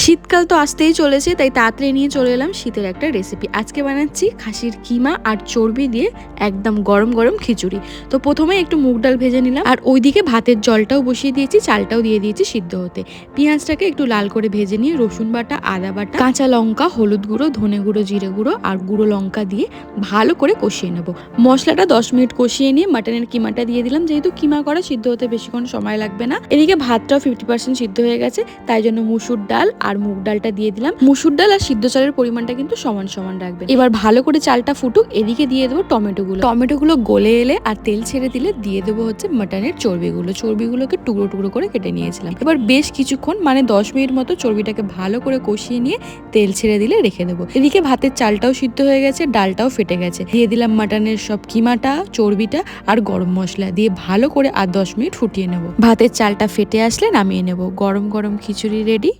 শীতকাল তো আসতেই চলেছে, তাই তাড়াতাড়ি নিয়ে চলে এলাম শীতের একটা রেসিপি আজকে বানাচ্ছি খাসির কিমা আর চর্বি দিয়ে একদম গরম গরম খিচুড়ি। তো প্রথমে একটু মুগ ডাল ভেজে নিলাম, আর ওইদিকে ভাতের জলটাও বসিয়ে দিয়েছি, চালটাও দিয়ে দিয়েছি সিদ্ধ হতে। পেঁয়াজটাকে একটু লাল করে ভেজে নিয়ে রসুন বাটা, আদা বাটা, কাঁচা লঙ্কা, হলুদ গুঁড়ো, ধনে গুঁড়ো, জিরে গুঁড়ো আর গুঁড়ো লঙ্কা দিয়ে ভালো করে কষিয়ে নেব। মশলাটা দশ মিনিট কষিয়ে নিয়ে মাটনের কিমাটা দিয়ে দিলাম, যেহেতু কিমা করা সিদ্ধ হতে বেশিক্ষণ সময় লাগবে না। এদিকে ভাতটাও ফিফটি পার্সেন্ট সিদ্ধ হয়ে গেছে, তাই জন্য মুসুর ডাল আর মুগ ডালটা দিয়ে দিলাম। মুসুর ডাল আর সিদ্ধ চালের পরিমাণটা কিন্তু সমান সমান রাখবেন। এবার ভালো করে চালটা ফুটুক, এদিকে দিয়ে দেবো টমেটো গুলো টমেটো গুলো গলে এলে আর তেল ছেড়ে দিলে দিয়ে দেবো হচ্ছে মাটনের চর্বিগুলো। চর্বিগুলোকে টুকরো টুকরো করে কেটে নিয়েছিলাম। এবার বেশ কিছুক্ষণ মানে দশ মিনিট মতো চর্বিটাকে ভালো করে কষিয়ে নিয়ে তেল ছেড়ে দিলে রেখে দেবো। এদিকে ভাতের চালটাও সিদ্ধ হয়ে গেছে, ডালটাও ফেটে গেছে। দিয়ে দিলাম মাটনের সব কিমাটা, চর্বিটা আর গরম মশলা। দিয়ে ভালো করে আর দশ মিনিট ফুটিয়ে নেব। ভাতের চালটা ফেটে আসলে নামিয়ে নেব। গরম গরম খিচুড়ি রেডি।